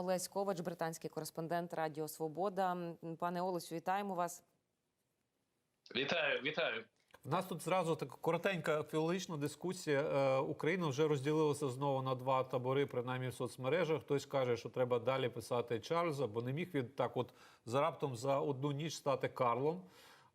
Олесь Ковач, британський кореспондент Радіо Свобода. Пане Олесю, вітаємо вас. Вітаю, вітаю. У нас тут зразу така коротенька філологічна дискусія. Е, Україна вже розділилася знову на два табори, принаймні в соцмережах. Хтось каже, що треба далі писати Чарльза, бо не міг він так, от за раптом за одну ніч стати Карлом.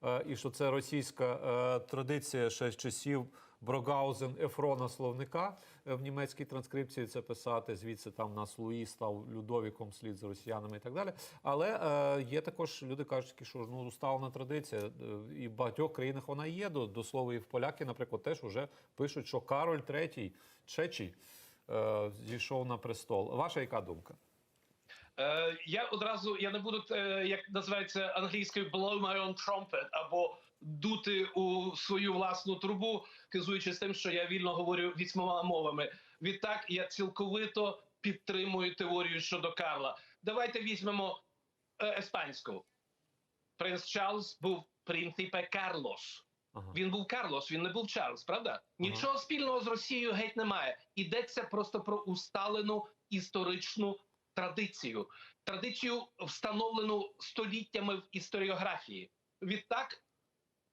Е, І що це російська е, традиція ще з часів Брогаузен Ефрона словника в німецькій транскрипції це писати. Звідси там нас Луї став Людовіком слід з росіянами і так далі. Але е, є також люди кажуть, що ну усталена традиція, е, і в багатьох країнах вона є. До, до слова, і в поляки, наприклад, теж вже пишуть, що Кароль III, Чечий, е, зійшов на престол. Ваша яка думка? Е, я одразу я не буду е, як називається англійською blow my own trumpet або дути у свою власну трубу, хизуючись тим, що я вільно говорю вісьмома мовами. Відтак я цілковито підтримую теорію щодо Карла. Давайте візьмемо е, еспанську. Принц Чарльз був принципе Карлос. Ага. Він був Карлос, він не був Чарльз, правда? Нічого спільного з Росією геть немає. Йдеться просто про усталену історичну традицію, традицію, встановлену століттями в історіографії. Відтак,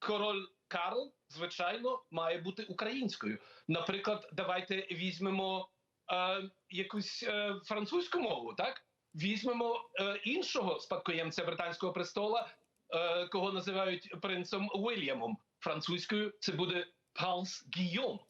король Карл, звичайно, має бути українською. Наприклад, давайте візьмемо е, якусь е, французьку мову, так? Візьмемо е, іншого спадкоємця британського престола, е, кого називають принцем Уільямом. Французькою це буде Панс Гійом.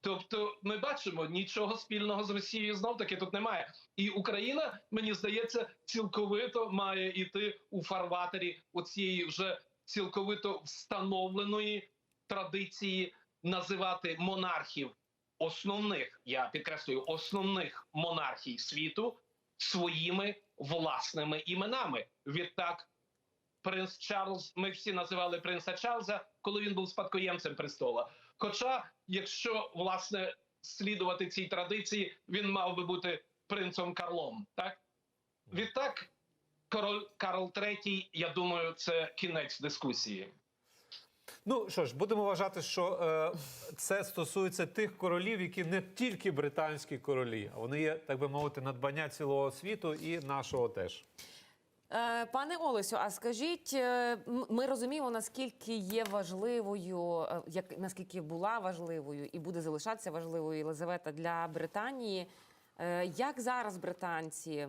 Тобто, ми бачимо нічого спільного з Росією знов таки тут немає. І Україна, мені здається, цілковито має йти у фарватері оцієї вже цілковито встановленої традиції називати монархів основних, я підкреслюю, основних монархій світу своїми власними іменами. Відтак, принц Чарльз, ми всі називали принца Чарльза, коли він був спадкоємцем престола. Хоча, якщо власне слідувати цій традиції, він мав би бути принцем Карлом. Так відтак, король Карл III, я думаю, це кінець дискусії. Ну що ж, будемо вважати, що е, це стосується тих королів, які не тільки британські королі, а вони є, так би мовити, надбання цілого світу і нашого теж. Е, Пане Олесю, а скажіть, е, ми розуміємо, наскільки є важливою, е, як наскільки була важливою і буде залишатися важливою Єлизавета для Британії. Е, Як зараз британці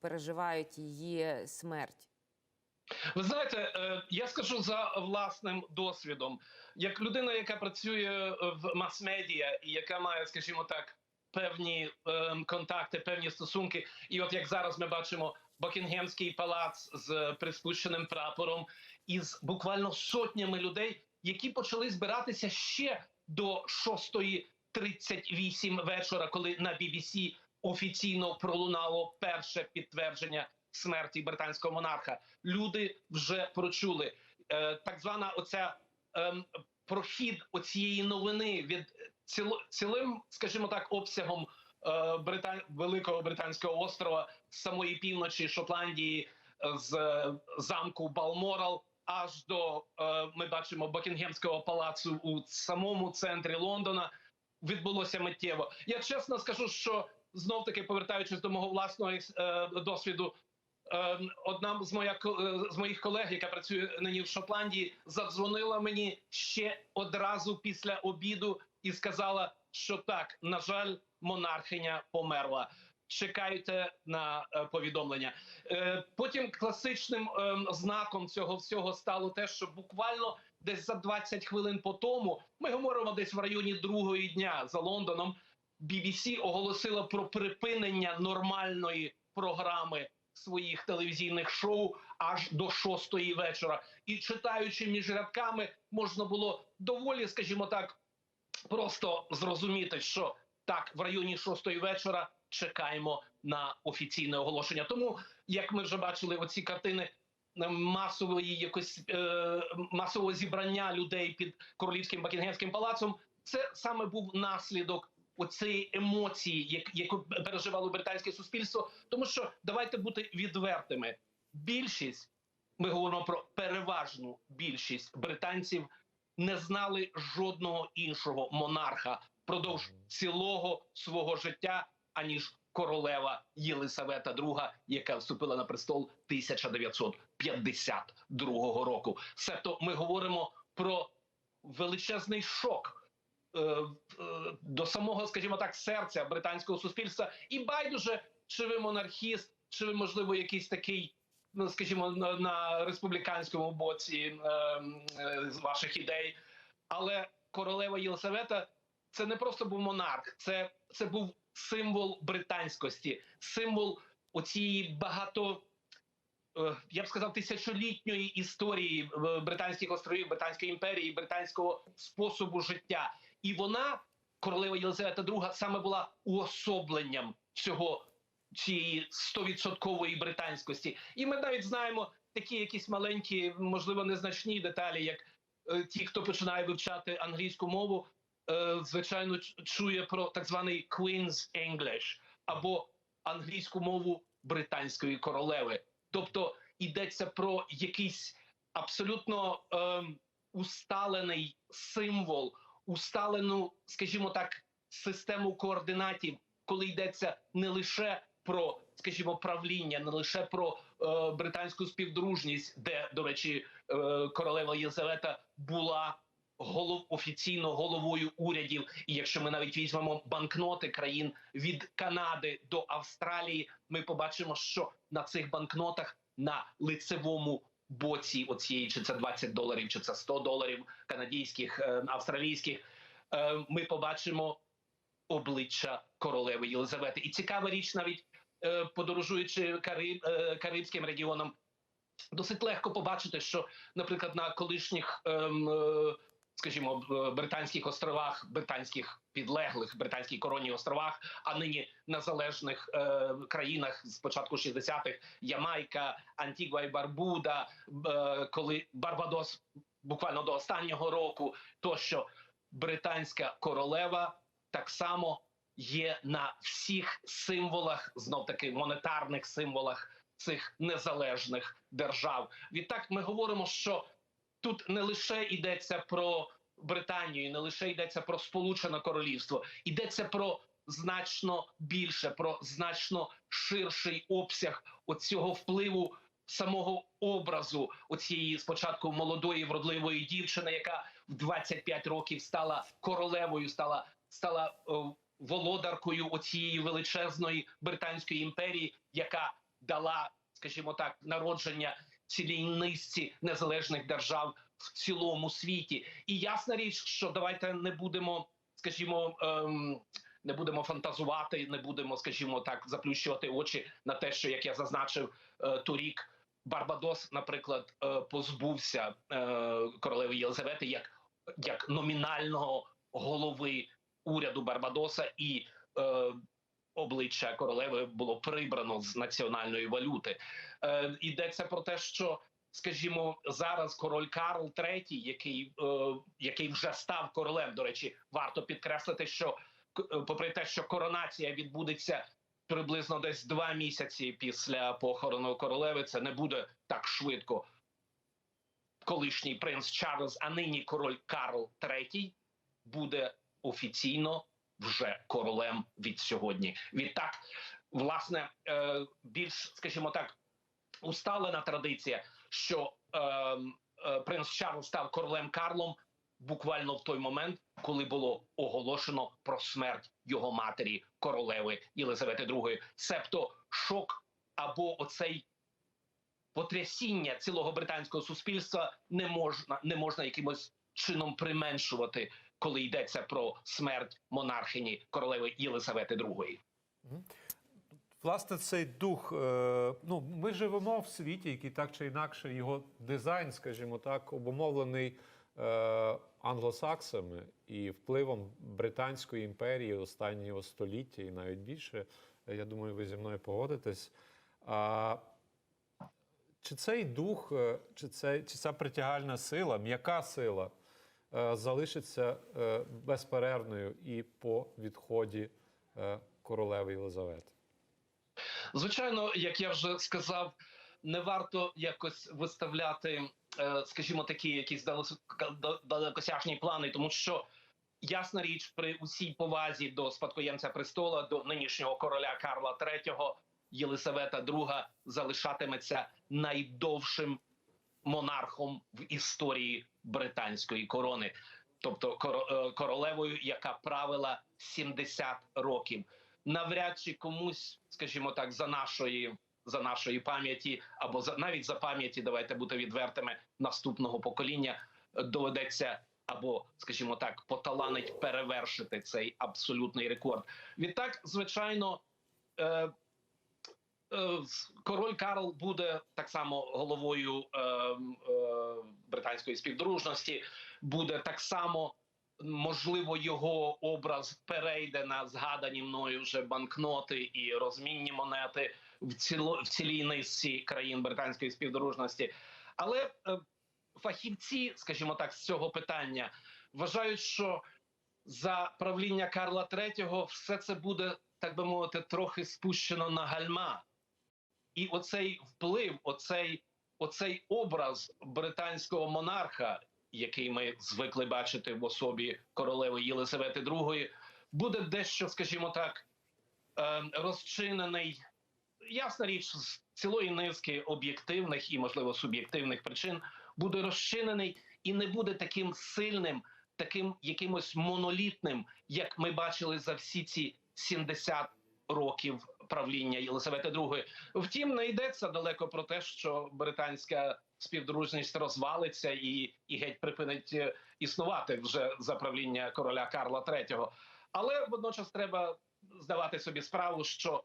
переживають її смерть? Ви знаєте, е, я скажу за власним досвідом, як людина, яка працює в мас-медіа і яка має, скажімо так, певні е, контакти, певні стосунки. І от як зараз ми бачимо Бокінгемський палац з приспущеним прапором із буквально сотнями людей, які почали збиратися ще до 6.38 вечора, коли на BBC офіційно пролунало перше підтвердження смерті британського монарха. Люди вже прочули е, так звана оця ем, прохід оцієї новини від ціло, цілим, скажімо так, обсягом е, Британ... великого британського острова з самої півночі Шотландії е, з е, замку Балморал. Аж до е, ми бачимо Бокінгемського палацу у самому центрі Лондона відбулося миттєво. Я чесно скажу, що знов таки повертаючись до мого власного е, досвіду, е, одна з моя е, з моїх колег, яка працює нині в Шотландії, задзвонила мені ще одразу після обіду і сказала, що так, на жаль, монархиня померла. Чекайте на е, повідомлення. Потім класичним е, знаком цього всього стало те, що буквально десь за 20 хвилин по тому ми говоримо десь в районі другої дня за Лондоном. BBC оголосила про припинення нормальної програми своїх телевізійних шоу аж до шостої вечора. І читаючи між рядками, можна було доволі, скажімо так, просто зрозуміти, що так в районі шостої вечора чекаємо на офіційне оголошення. Тому, як ми вже бачили, оці картини масової якось е, масового зібрання людей під королівським Бакінгемським палацом, це саме був наслідок оцієї емоції, як, яку переживало британське суспільство. Тому що давайте бути відвертими. Більшість ми говоримо про переважну більшість британців не знали жодного іншого монарха впродовж цілого свого життя, аніж королева Єлисавета II, яка вступила на престол 1952 року. Себто ми говоримо про величезний шок е, е, до самого, скажімо так, серця британського суспільства. І байдуже, чи ви монархіст, чи ви, можливо, якийсь такий. Ну, скажімо, на, на республіканському боці е, е, з ваших ідей, але королева Єлисавета це не просто був монарх, це, це був символ британськості, символ оцієї багато. е, Я б сказав, тисячолітньої історії е, британських островів, британської імперії, британського способу життя, і вона, королева Єлизавета II, саме була уособленням цього цієї стовідсоткової британськості. І ми навіть знаємо такі якісь маленькі, можливо, незначні деталі, як е, ті, хто починає вивчати англійську мову, звичайно, ч- чує про так званий Queen's English або англійську мову британської королеви. Тобто йдеться про якийсь абсолютно ем, усталений символ, усталену, скажімо так, систему координатів, коли йдеться не лише про, скажімо, правління, не лише про е, британську співдружність, де, до речі, е, королева Єлизавета була голов офіційно головою урядів. І якщо ми навіть візьмемо банкноти країн від Канади до Австралії, ми побачимо, що на цих банкнотах на лицевому боці оцієї, чи це 20 доларів, чи це 100 доларів канадійських, е, австралійських, е, ми побачимо обличчя королеви Єлизавети. І цікава річ, навіть е, подорожуючи Кариб, Карибським регіоном, досить легко побачити, що, наприклад, на колишніх. ем, Скажімо, британських островах, британських підлеглих британській короні островах, а нині незалежних е, країнах з початку 60-х Ямайка, Антігуа і Барбуда, е, коли Барбадос буквально до останнього року, тощо британська королева так само є на всіх символах, знов таки монетарних символах цих незалежних держав. Відтак ми говоримо, що тут не лише йдеться про Британію, не лише йдеться про Сполучене Королівство, йдеться про значно більше, про значно ширший обсяг оцього впливу самого образу оцієї спочатку молодої вродливої дівчини, яка в 25 років стала королевою, стала стала о, володаркою оцієї величезної британської імперії, яка дала, скажімо так, народження цілій низці незалежних держав в цілому світі. І ясна річ, що давайте не будемо, скажімо. Ем, не будемо фантазувати, не будемо, скажімо так, заплющувати очі на те, що як я зазначив е, торік, Барбадос, наприклад, е, позбувся е, королеви Єлизавети як, як номінального голови уряду Барбадоса, і обличчя королеви було прибрано з національної валюти. Е, йдеться про те, що. Скажімо, зараз король Карл III, який, е, який вже став королем. До речі, варто підкреслити, що е, попри те, що коронація відбудеться приблизно десь два місяці після похорону королеви, це не буде так швидко. Колишній принц Чарльз, а нині король Карл III буде офіційно вже королем від сьогодні. Відтак, власне, е, більш, скажімо так, усталена традиція, що е, е, принц Чарльз став королем Карлом буквально в той момент, коли було оголошено про смерть його матері, королеви Єлизавети II. Себто шок або оцей потрясіння цілого британського суспільства не можна не можна якимось чином применшувати, коли йдеться про смерть монархині королеви Єлизавети II. Власне, цей дух. е, Ну, ми живемо в світі, який так чи інакше його дизайн, скажімо так, обумовлений е, англосаксами і впливом Британської імперії останнього століття і навіть більше. Я думаю, ви зі мною погодитесь. А, чи цей дух, е, чи, це, чи ця притягальна сила, м'яка сила, залишиться е, безперервною і по відході е, королеви Єлизавети? Звичайно, як я вже сказав, не варто якось виставляти, е, скажімо, такі якісь далеко- далекосяжні плани, тому що ясна річ, при усій повазі до спадкоємця престола, до нинішнього короля Карла III, Єлисавета II залишатиметься найдовшим монархом в історії британської корони, тобто е, королевою, яка правила 70 років. Навряд чи комусь, скажімо так, за нашої за нашої пам'яті, або за навіть за пам'яті, давайте бути відвертими наступного покоління, е, доведеться або, скажімо так, поталанить перевершити цей абсолютний рекорд. Відтак, звичайно. Е, король Карл буде так само головою е, е, британської співдружності. Буде так само можливо його образ перейде на згадані мною вже банкноти і розмінні монети в ціло в цілій низці країн британської співдружності. Але е, фахівці, скажімо так, з цього питання вважають, що за правління Карла III все це буде так би мовити трохи спущено на гальма. І оцей вплив, оцей, оцей образ британського монарха, який ми звикли бачити в особі королеви Єлизавети II, буде дещо, скажімо так, е, розчинений. Ясна річ, з цілої низки об'єктивних і, можливо, суб'єктивних причин буде розчинений і не буде таким сильним, таким якимось монолітним, як ми бачили за всі ці 70 років правління Єлисавети II. Втім, не йдеться далеко про те, що британська співдружність розвалиться і, і геть припинить е, існувати вже за правління короля Карла III. Але водночас треба здавати собі справу, що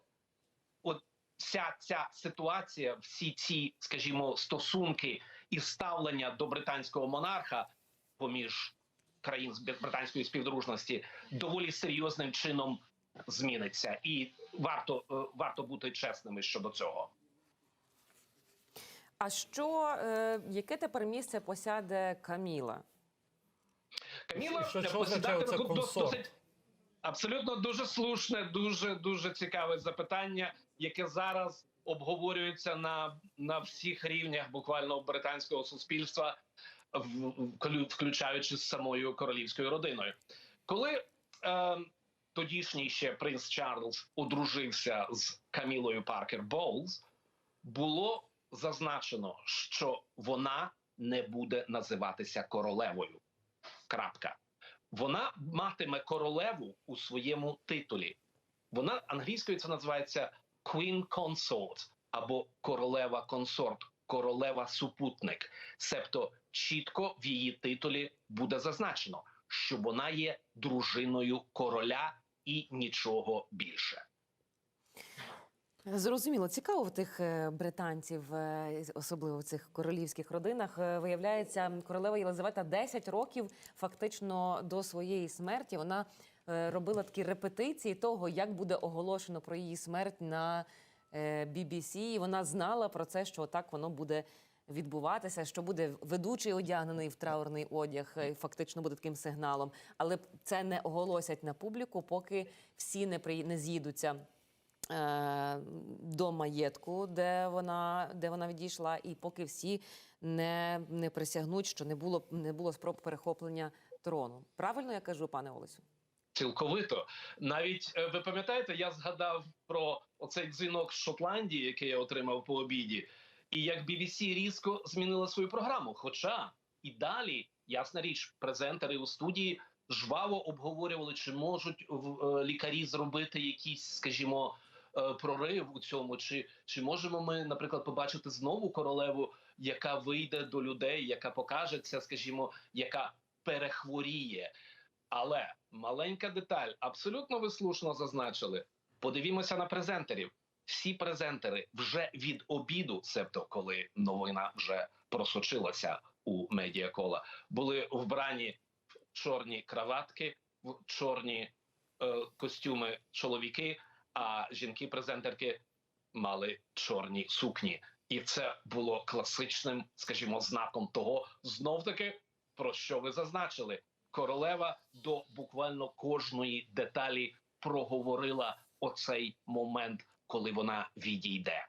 от вся ця ситуація, всі ці, скажімо, стосунки і ставлення до британського монарха поміж країн з британської співдружності доволі серйозним чином зміниться, і варто е, варто бути чесними щодо цього. А що е, яке тепер місце посяде Каміла? Каміла Що- що посідати означає оце дос- консорт? досить абсолютно дуже слушне, дуже дуже цікаве запитання, яке зараз обговорюється на, на всіх рівнях буквально британського суспільства, в- в- включаючи з самою королівською родиною. Коли е, тодішній ще принц Чарльз одружився з Камілою Паркер Боулз, було зазначено, що вона не буде називатися королевою. Крапка. Вона матиме королеву у своєму титулі. Вона англійською це називається Queen Consort або королева консорт, королева супутник. Себто чітко в її титулі буде зазначено, що вона є дружиною короля і нічого більше. Зрозуміло, цікаво в тих е, британців, е, особливо в цих королівських родинах. е, Виявляється, королева Єлизавета 10 років фактично до своєї смерті. Вона робила такі репетиції того, як буде оголошено про її смерть на BBC. І вона знала про це, що так воно буде відбуватися, що буде ведучий одягнений в траурний одяг, е, фактично буде таким сигналом. Але це не оголосять на публіку, поки всі не при не з'їдуться е, до маєтку, де вона, де вона відійшла, і поки всі не, не присягнуть, що не було, не було спроб перехоплення трону. Правильно я кажу, пане Олесю? Цілковито навіть е, ви пам'ятаєте, я згадав про оцей дзвінок з Шотландії, який я отримав по обіді, і як BBC різко змінила свою програму. Хоча і далі, ясна річ, презентери у студії жваво обговорювали, чи можуть в- е, лікарі зробити якийсь, скажімо, е, прорив у цьому, чи, чи можемо ми, наприклад, побачити знову королеву, яка вийде до людей, яка покажеться, скажімо, яка перехворіє. Але маленька деталь, абсолютно ви слушно зазначили. Подивімося на презентерів. Всі презентери вже від обіду, себто коли новина вже просочилася у медіакола, були вбрані в чорні краватки, в чорні е, костюми чоловіки, а жінки-презентерки мали чорні сукні. І це було класичним, скажімо, знаком того, знов таки про що ви зазначили. Королева до буквально кожної деталі проговорила оцей момент, коли вона відійде.